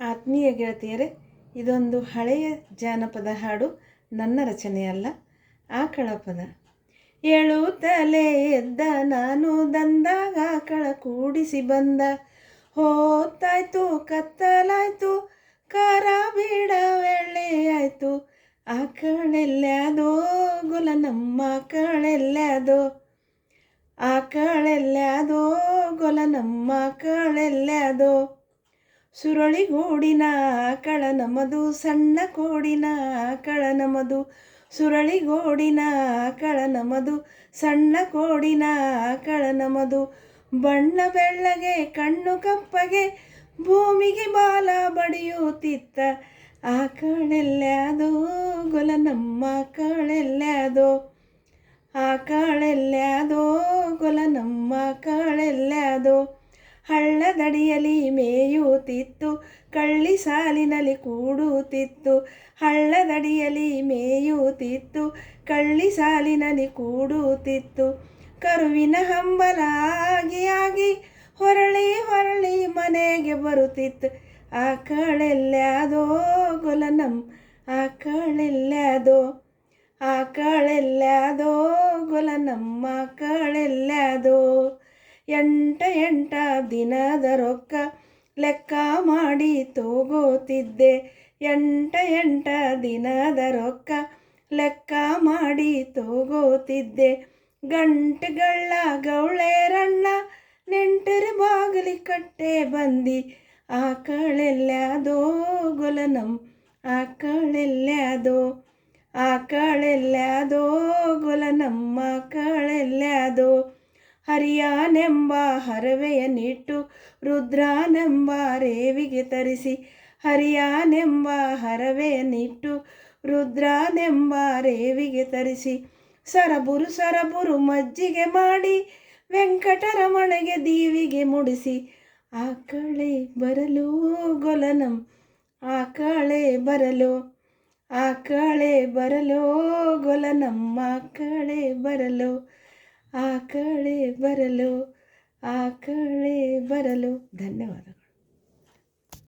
ಆತ್ಮೀಯ ಗೆಳತಿಯರೇ ಇದೊಂದು ಹಳೆಯ ಜಾನಪದ ಹಾಡು, ನನ್ನ ರಚನೆಯಲ್ಲ ಆಕಳ ಪದ ಏಳು ತಲೆ ಎದ್ದ ನಾನು ದಂದಾಗ, ಆಕಳ ಕೂಡಿಸಿ ಬಂದ. ಹೋತಾಯ್ತು, ಕತ್ತಲಾಯ್ತು ಕರ ಬೀಡ ವೆಳ್ಳೆ ಆಯಿತು. ಆಕಳೆಲ್ಲಾದೋ ಗುಲ ನಮ್ಮ ಆಕಳೆಲ್ಲಾದೋ ಆಕಳೆಲ್ಲಾದೋ ಗೊಲ ನಮ್ಮ ಆಕಳೆಲ್ಲಾದೋ ಸುರಳಿಗೂಡಿನ ಆಕಳ ನಮದು ಸಣ್ಣ ಕೋಡಿನ ಆಕಳ ನಮದು ಸುರಳಿಗೋಡಿನ ಆಕಳ ನಮದು ಸಣ್ಣ ಕೋಡಿನ ಆಕಳ ನಮದು ಬಣ್ಣ ಬೆಳ್ಳಗೆ, ಕಣ್ಣು ಕಪ್ಪಗೆ, ಭೂಮಿಗೆ ಬಾಲ ಬಡಿಯುತ್ತಿತ್ತ. ಆಕಳೆಲ್ಲಾದೋ ಗೊಲ ನಮ್ಮ ಆಕಳೆಲ್ಲಾದೋ ಆಕಳೆಲ್ಲಾದೋ ಗೊಲ ನಮ್ಮ ಆಕಳೆಲ್ಲಾದೋ ಹಳ್ಳದಡಿಯಲ್ಲಿ ಮೇಯುತ್ತಿತ್ತು, ಕಳ್ಳಿ ಸಾಲಿನಲ್ಲಿ ಕೂಡುತ್ತಿತ್ತು. ಹಳ್ಳದಡಿಯಲ್ಲಿ ಮೇಯುತ್ತಿತ್ತು, ಕಳ್ಳಿ ಸಾಲಿನಲ್ಲಿ ಕೂಡುತ್ತಿತ್ತು. ಕರುವಿನ ಹಂಬಲ ಆಗಿ ಹೊರಳಿ ಹೊರಳಿ ಮನೆಗೆ ಬರುತ್ತಿತ್ತು. ಆಕಳೆಲ್ಲಾದೋ ಗೊಲನಂ ನಮ್ಮ ಆಕಳೆಲ್ಲಾದೋ ಆಕಳೆಲ್ಲಾದೋ ಕಳೆಲ್ಲಾದೋ ನಮ್ಮ ಆಕಳೆಲ್ಲಾದೋ ಎಂಟ ಎಂಟ ದಿನದ ರೊಕ್ಕ ಲೆಕ್ಕ ಮಾಡಿ ತೋಗೋತಿದ್ದೆ. ಎಂಟ ಎಂಟ ದಿನದ ರೊಕ್ಕ ಲೆಕ್ಕ ಮಾಡಿ ತೋಗೋತಿದ್ದೆ. ಗಂಟೆಗಳ ಗೌಳೇರಣ್ಣ ನೆಂಟರ ಬಾಗಿಲಿ ಕಟ್ಟೆ ಬಂದಿ. ಆಕಳೆಲ್ಲಾದೋ ಆಕಳೆಲ್ಲಾದೋ ಆಕಳೆಲ್ಲಾದೋ ಗೊಲ ನಮ್ಮ ಆಕಳೆಲ್ಲಾದೋ ಹರಿಯಾನೆಂಬ ಹರವೆಯನ್ನಿಟ್ಟು ರುದ್ರಾನೆಂಬ ರೇವಿಗೆ ತರಿಸಿ ಹರಿಯಾನೆಂಬ ಹರವೆಯನ್ನಿಟ್ಟು ರುದ್ರಾನೆಂಬ ರೇವಿಗೆ ತರಿಸಿ ಸರಬುರು ಸರಬುರು ಮಜ್ಜಿಗೆ ಮಾಡಿ ವೆಂಕಟರಮಣಗೆ ದೀವಿಗೆ ಮುಡಿಸಿ ಆಕಳೆ ಬರಲು ಗೊಲನಂ ಆಕಳೆ ಬರಲು ಆಕಳೆ ಬರಲೋ ಗೊಲನಮ್ಮ ಆಕಳೆ ಬರಲು. ಆಕಳೆ ಬರಲು ಆಕಳೆ ಬರಲು. ಧನ್ಯವಾದಗಳು.